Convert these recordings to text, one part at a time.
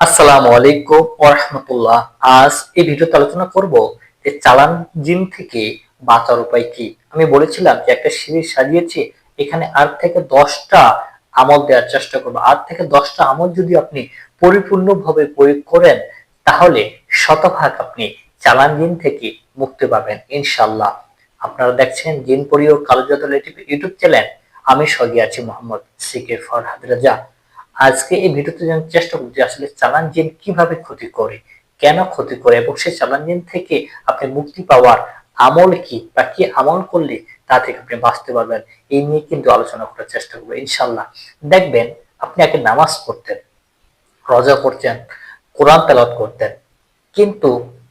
আসসালামু আলাইকুম ওরহমতুল্লাহ আজ এই ভিডিওতে আলোচনা করব যে চালান জিন থেকে বাঁচার উপায় কি। আমি বলেছিলাম যে একটা সিরিজ সাজিয়েছি, এখানে আট থেকে দশটা আমল দেওয়ার চেষ্টা করব। আট থেকে দশটা আমল যদি আপনি পরিপূর্ণভাবে প্রয়োগ করেন, তাহলে শতভাগ আপনি চালান জিন থেকে মুক্তি পাবেন ইনশাল্লাহ আপনারা দেখছেন জিন পরিও কালোজাত ইউটিউব চ্যানেল। আমি সঙ্গে আছি মোহাম্মদ সিকে ফরহাদ রাজা। আজকে এই ভিডিওতে জানার চেষ্টা করছি আসলে চালান জিন কীভাবে ক্ষতি করে, কেন ক্ষতি করে এবং সেই চালান জিন থেকে আপনি মুক্তি পাওয়ার আমল কি বা কি আমল করলে তা থেকে আপনি বাঁচতে পারবেন, এই নিয়ে কিন্তু আলোচনা করার চেষ্টা করব ইনশাল্লাহ দেখবেন আপনি আগে নামাজ পড়তেন, রজা করতেন কোরআন তেলাওয়াত করতেন, কিন্তু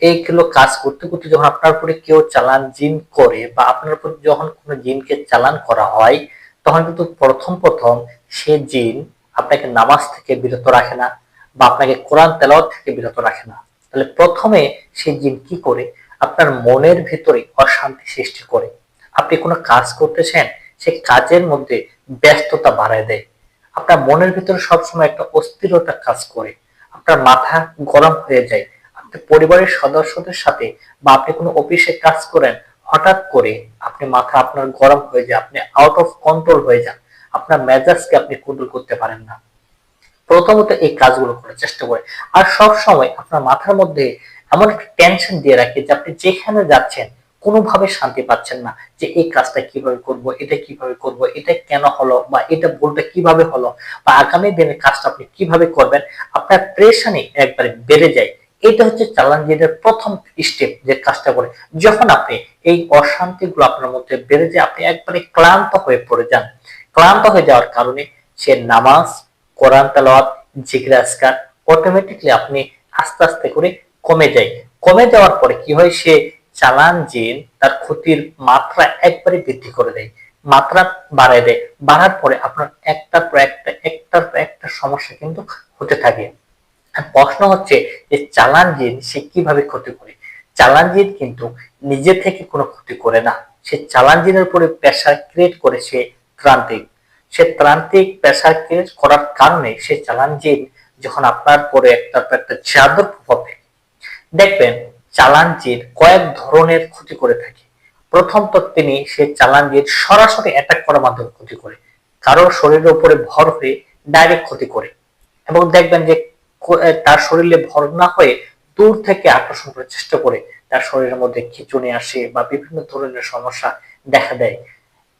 এইগুলো কাজ করতে করতে যখন আপনার উপরে কেউ চালান জিন করে বা আপনার উপর যখন কোনো জিনকে চালান করা হয়, তখন কিন্তু প্রথম প্রথম সে জিন আপনাকে নামাজ থেকে বিরত রাখে না বা আপনাকে কোরআন তেলাওয়াত থেকে বিরত রাখে না। তাহলে প্রথমে সে জিন কি করে? আপনার মনের ভিতরে অশান্তি সৃষ্টি করে। আপনি কোনো কাজ করতেছেন, সে কাজের মধ্যে ব্যস্ততা বাড়ায় দেয়। আপনার মনের ভিতরে সবসময় একটা অস্থিরতা কাজ করে। আপনার মাথা গরম হয়ে যায়। আপনি পরিবারের সদস্যদের সাথে বা আপনি কোনো অফিসে কাজ করেন, হঠাৎ করে আপনি মাথা আপনার গরম হয়ে যায়, আপনি আউট অফ কন্ট্রোল হয়ে যান। আপনার মেজাজকে আপনি কন্ট্রোল করতে পারেন না। প্রথমত এই কাজগুলো করার চেষ্টা করে। আর সব সময় আপনার মাথার মধ্যে এমন একটা টেনশন দিয়ে রাখে যে আপনি যেখানে যাচ্ছেন, কোনোভাবে শান্তি পাচ্ছেন না যে এই কাজটা কীভাবে করব, এটা কীভাবে করব, এটা কেন হলো বা এটা ভুলটা কীভাবে হলো বা আগামী দিনের কাজটা আপনি কীভাবে করবেন, আপনার প্রেশানে একবারে বেড়ে যায়। এটা হচ্ছে চ্যালেঞ্জের প্রথম স্টেপ যে কাজটা করে। যখন আপনি এই অশান্তিগুলো আপনার মধ্যে বেড়ে যায়, আপনি একবারে ক্লান্ত হয়ে পড়ে যান। ক্লান্ত হয়ে যাওয়ার কারণে সে নামাজ, কোরআন তালাওয়াত, জিকির, আজকার অটোমেটিকলি আপনি আস্তে আস্তে করে কমে যায়। কমে যাওয়ার পরে কি হয়? সে চালান জিন, তার ক্ষতির মাত্রা একবারে বৃদ্ধি করে দেয়। মাত্রা বাড়ায় দেয়। বাড়ার পরে আপনার একটার পর একটা, একটার পর একটা সমস্যা কিন্তু হতে থাকে। প্রশ্ন হচ্ছে যে চালান জিন সে কীভাবে ক্ষতি করে? চালান জিন কিন্তু নিজে থেকে কোনো ক্ষতি করে না। সে চালান জিনের উপরে প্রেশার ক্রিয়েট করে সে ত্রান্তিক সে ত্রান্তিক ক্রিয়েট করার কারণে সে চালান জিন যখন আপনার পরে একটা একটা চাদর প্রভাব দেখবেন, চালান জিন কয়েক ধরনের ক্ষতি করে থাকে। প্রথম তো তিনি সে চালান জিন সরাসরি অ্যাটাক করার মাধ্যমে ক্ষতি করে। কারোর শরীরের উপরে ভর হয়ে ডাইরেক্ট ক্ষতি করে। এবং দেখবেন যে তার শরীরে ভর না হয়ে দূর থেকে আকর্ষণ করার চেষ্টা করে। তার শরীরের মধ্যে খিচুনি আসে বা বিভিন্ন ধরনের সমস্যা দেখা দেয়।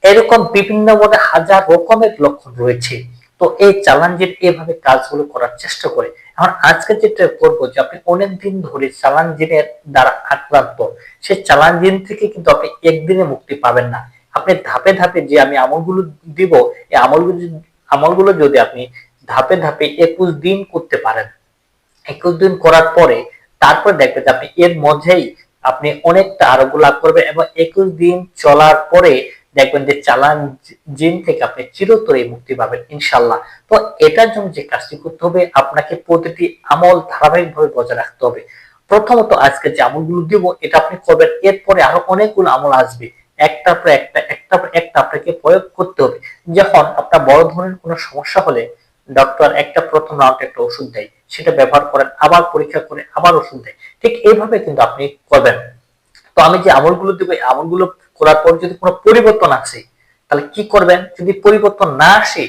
এরকম বিভিন্ন মধ্যে হাজার রকমের লক্ষণ রয়েছে। তো এই চ্যালেঞ্জের এভাবে কাজগুলো করার চেষ্টা করে। এখন আজকে যেটা করব যে, আপনি অনেক দিন ধরে চ্যালেঞ্জিনের দ্বারা আক্রান্ত। সে চ্যালেঞ্জিন থেকে কিন্তু আপনি একদিনে মুক্তি পাবেন না। আপনি ধাপে ধাপে যে আমি আমলগুলো দিব, এই আমলগুলো আমলগুলো যদি আপনি ধাপে ধাপে একুশ দিন করতে পারেন। একুশ দিন করার পরে তারপর দেখবেন যে আপনি এর মধ্যেই আপনি অনেকটা আরোগ্য লাভ করবেন এবং একুশ দিন চলার পরে দেখবেন যে চালান জিন থেকে আপনি চিরতরে মুক্তি পাবেন ইনশাল্লাহ তো এটার জন্য যে কাজটি করতে হবে, আপনাকে প্রতিটি আমল ধারাবাহিকভাবে বজায় রাখতে হবে। প্রথমত আজকে যে আমলগুলো দিব, এটা আপনি করবেন। এরপরে আরও অনেকগুলো আমল আসবে। একটার পর একটা একটা পর একটা আপনাকে প্রয়োগ করতে হবে। যখন আপনার বড় ধরনের কোনো সমস্যা হলে ডক্টর একটা প্রথম রাউন্ড একটা ওষুধ দেয়, সেটা ব্যবহার করেন, আবার পরীক্ষা করে আবার ওষুধ দেয়। ঠিক এইভাবে কিন্তু আপনি করবেন। তো আমি যে আমলগুলো দেবো, এই আমলগুলো করার পর যদি কোনো পরিবর্তন আসে, তাহলে কি করবেন? যদি পরিবর্তন না আসে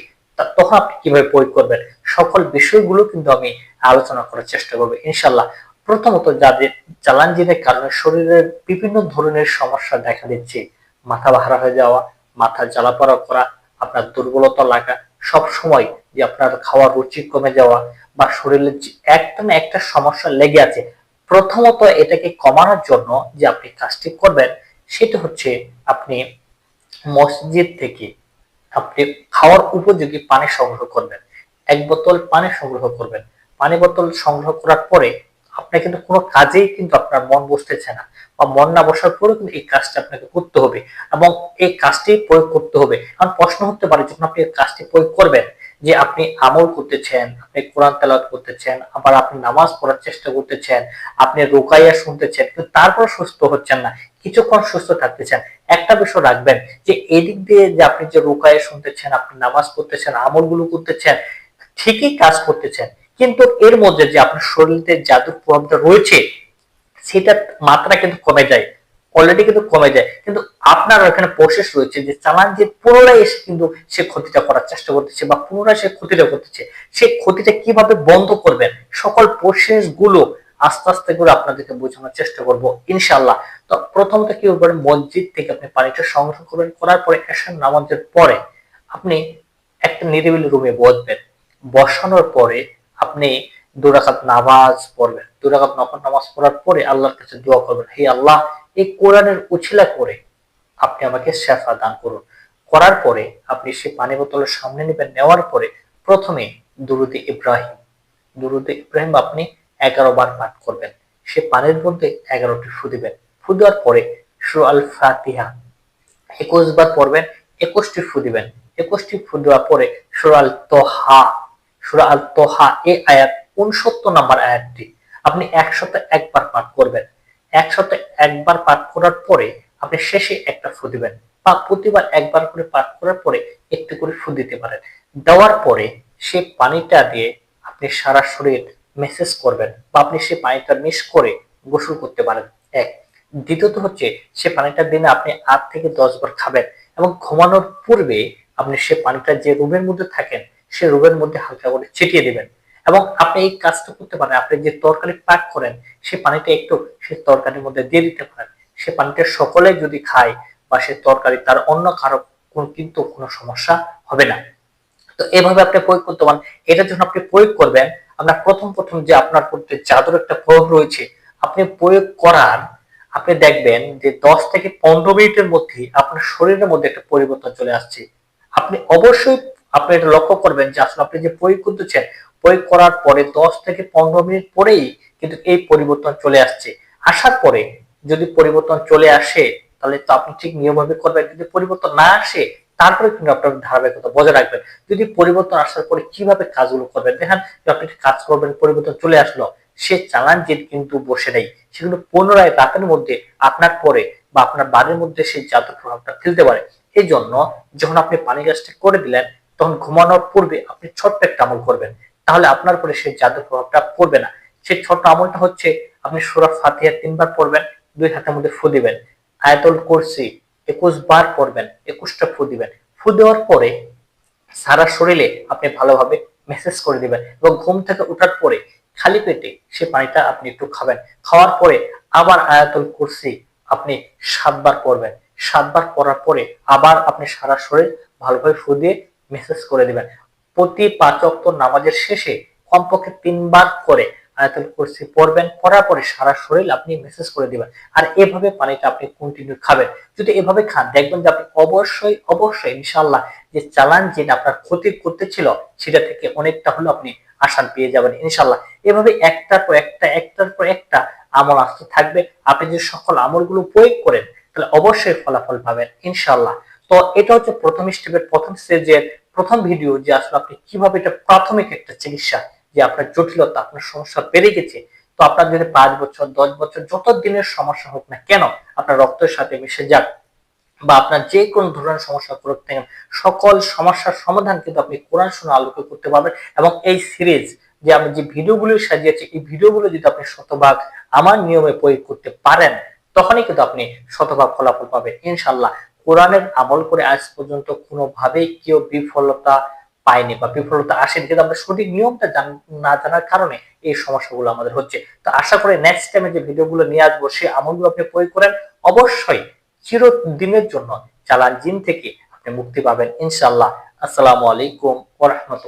তখন আপনি কীভাবে প্রয়োগ করবেন? সকল বিষয়গুলো কিন্তু আমি আলোচনা করার চেষ্টা করব ইনশাল্লাহ প্রথমত যাদের চ্যালেঞ্জিনের কারণে শরীরের বিভিন্ন ধরনের সমস্যা দেখা দিচ্ছে, মাথা ভাড়া হয়ে যাওয়া, মাথা জ্বালাপড়া করা, আপনার দুর্বলতা লাগা, সব সময় যে আপনার খাওয়ার রুচি কমে যাওয়া বা শরীরের একটা না একটা সমস্যা লেগে আছে, প্রথমত এটাকে কমানোর জন্য যে আপনি কাজটি করবেন সেটা হচ্ছে আপনি মসজিদ থেকে আপনি খাওয়ার উপযোগী পানি সংগ্রহ করবেন। এক বোতল পানি সংগ্রহ করবেন। পানি বোতল সংগ্রহ করার পরে আপনার কিন্তু কোনো কাজেই কিন্তু আপনার মন বসতেছে না বা মন না বসার পরেও কিন্তু এই কাজটা আপনাকে করতে হবে এবং এই কাজটি প্রয়োগ করতে হবে। কারণ প্রশ্ন হতে পারে, যখন আপনি এই কাজটি প্রয়োগ করবেন যে আপনি আমল করতেছেন, আপনি কোরআন তেলাওয়াত করতেছেন, আবার আপনি নামাজ পড়ার চেষ্টা করতেছেন, আপনি রোকাইয়া শুনতেছেন, কিন্তু তারপর সুস্থ হচ্ছেন না, কিছুক্ষণ সুস্থ থাকতেছেন। একটা বিষয় রাখবেন, যে এদিক দিয়ে যে আপনি যে রোকাইয়া শুনতেছেন, আপনি নামাজ পড়তেছেন, আমলগুলো করতেছেন, ঠিকই কাজ করতেছেন, কিন্তু এর মধ্যে যে আপনার শরীরে জাদুর প্রভাবটা রয়েছে সেটা মাত্রা কিন্তু কমে যায়। অলরেডি কিন্তু কমে যায়। কিন্তু আপনার ওখানে প্রসেস রয়েছে যে চালান যে পুনরায় এসে কিন্তু সে ক্ষতিটা করার চেষ্টা করতেছে বা পুনরায় সে ক্ষতিটা করতেছে সেই ক্ষতিটা কীভাবে বন্ধ করবেন? সকল প্রসেসগুলো আস্তে আস্তে করে আপনাদেরকে বোঝানোর চেষ্টা করব ইনশাল্লাহ তো প্রথমত কি করবেন মসজিদ থেকে আপনি পানিটা সংগ্রহ করবেন, করার পরে এসার নামাজের পরে আপনি একটা নিরিবিলি রুমে বসবেন। বসানোর পরে আপনি দুরাকাত নামাজ পড়বেন। দুরাকাত নফল নামাজ পড়ার পরে আল্লাহর কাছে দোয়া করবেন, হে আল্লাহ এই কোরআনের উছিলা করে আপনি আমাকে শেফা দান করুন। করার পরে আপনি সে পানি বোতলের সামনে নেবেন, নেওয়ার পরে প্রথমে দুরুদে ইব্রাহিম। দুরুদে ইব্রাহিম আপনি এগারো বার পাঠ করবেন। সে পানির মধ্যে এগারোটি ফু দিবেন। ফু দেওয়ার পরে সুর আল ফাতিহা একুশ বার পড়বেন, একুশটি ফু দিবেন। একুশটি ফু দেওয়ার পরে সুর আল তোহা সুর আল তোহা এই আয়াত উনসত্তর নাম্বার আয়াতটি আপনি একসাথে একবার পাঠ করবেন। একসাথে একবার পাঠ করার পরে আপনি শেষে একটা ফু দিবেন বা প্রতিবার একবার করে পাঠ করার পরে একটু করে ফু দিতে পারেন। দেওয়ার পরে সে পানিটা দিয়ে আপনি সারা শরীর মেসেজ করবেন বা আপনি সে পানিটা মিস করে গোসল করতে পারেন। এক। দ্বিতীয়ত হচ্ছে সে পানিটা দিনে আপনি আট থেকে দশ বার খাবেন এবং ঘুমানোর পূর্বে আপনি সে পানিটা যে রুমের মধ্যে থাকেন, সে রুমের মধ্যে হালকা করে ছিটিয়ে দিবেন। এবং আপনি এই কাজটা করতে পারেন। আপনি যে তরকারি পাক করেন, সে পানিটা একটু সে তরকারির মধ্যে দিয়ে দিতে পারেন। সে পানিটা সকলে যদি খায় বা সে তরকারি তার অন্য কারও কিন্তু কোনো সমস্যা হবে না। তো এভাবে আপনি প্রয়োগ করতে পারেন। এটার জন্য আপনি প্রয়োগ করবেন আপনার প্রথম প্রথম যে আপনার প্রতি চাদর একটা প্রয়োগ রয়েছে, আপনি প্রয়োগ করার আপনি দেখবেন যে দশ থেকে পনেরো মিনিটের মধ্যে আপনার শরীরের মধ্যে একটা পরিবর্তন চলে আসছে। আপনি অবশ্যই আপনি এটা লক্ষ্য করবেন যে আসলে আপনি যে প্রয়োগ করতেছেন প্রয়োগ করার পরে দশ থেকে পনেরো মিনিট পরেই কিন্তু এই পরিবর্তন চলে আসছে। আসার পরে যদি পরিবর্তন চলে আসে, তাহলে তো আপনি ঠিক নিয়মভাবে করবেন। যদি পরিবর্তন না আসে, তারপরে কিন্তু আপনার ধারাবাহিকতা বজায় রাখবেন। যদি পরিবর্তন আসার পরে কীভাবে কাজগুলো করবেন? দেখেন আপনি কাজ করবেন, পরিবর্তন চলে আসলো, সে চালান যে কিন্তু বসে নেই। সেগুলো পুনরায় রাতের মধ্যে আপনার পরে বা আপনার বাড়ির মধ্যে সেই জাদুর প্রভাবটা ফেলতে পারে। এই জন্য যখন আপনি পানি গাছটা করে দিলেন, তখন ঘুমানোর পূর্বে আপনি ছোট্ট একটা আমল করবেন। তাহলে আপনার পরে সেই জাদুর প্রভাবটা পড়বে না। সেই ছোট্ট আমলটা হচ্ছে, আপনি সুরা ফাতিহা তিনবার পড়বেন, দুই হাতের মধ্যে ফু দিবেন। আয়াতুল কুরসি একুশ বার পড়বেন, একুশটা ফু দিবেন। ফু দেওয়ার পরে সারা শরীরে আপনি ভালোভাবে মেসেজ করে দিবেন এবং ঘুম থেকে ওঠার পরে খালি পেটে সে পানিটা আপনি একটু খাবেন। খাওয়ার পরে আবার আয়াতুল কুরসি আপনি সাতবার পড়বেন। সাতবার পড়ার পরে আবার আপনি সারা শরীর ভালোভাবে ফু দিয়ে মেসেজ করে দিবেন। প্রতি পাঁচ অক্ট নামাজের শেষে কমপক্ষে তিনবার করে আয়াতুল কুরসি পড়বেন, পড়ার পরে সারা শরীর আপনি মেসেজ করে দিবেন। আর এভাবে পানিটা আপনি কন্টিনিউ খাবেন। যদি এভাবে খান, দেখবেন যে আপনি অবশ্যই অবশ্যই ইনশাল্লাহ যে চালান যেটা আপনার ক্ষতি করতেছিল, সেটা থেকে অনেকটা হলো আপনি আসান পেয়ে যাবেন ইনশাল্লাহ এভাবে একটার পর একটা, একটার পর একটা আমল আসতে থাকবে। আপনি যে সকল আমলগুলো প্রয়োগ করেন, তাহলে অবশ্যই ফলাফল পাবেন ইনশাল্লাহ তো এটা হচ্ছে প্রথম স্টেপের প্রথম স্টেজের প্রথম ভিডিও যে আসলে আপনি কীভাবে এটা প্রাথমিক একটা চিকিৎসা, যে আপনার জটিলতা, আপনার সমস্যা বেড়ে গেছে, তো আপনার যদি পাঁচ বছর, দশ বছর, যত দিনের সমস্যা হোক না কেন আপনার রক্তের সাথে মিশে যাক বা আপনার যে কোনো ধরনের সমস্যা করতে থাকেন সকল সমস্যার সমাধান কিন্তু আপনি কোরআন শুনে আলোকে করতে পারবেন এবং এই সিরিজ যে আমি যে ভিডিওগুলো সাজিয়েছি, এই ভিডিওগুলো যদি আপনি শতভাগ আমার নিয়মে প্রয়োগ করতে পারেন, তখনই কিন্তু আপনি শতভাগ ফলাফল পাবেন ইনশাল্লাহ কোরআনের আমল করে আজ পর্যন্ত কোনোভাবেই কেউ বিফলতা পায়নি বা বিফলতা আসেনি। কিন্তু আমরা সঠিক নিয়মটা না জানার কারণে এই সমস্যাগুলো আমাদের হচ্ছে। তো আশা করি নেক্সট টাইমে যে ভিডিওগুলো নিয়ে আসব সেই আমলগুলো আপনি প্রয়োগ করেন। অবশ্যই চিরদিনের জন্য, চালান জিন থেকে আপনি মুক্তি পাবেন। ইনশাল্লাহ আসসালামু আলাইকুম ওরহমতুল্লাহ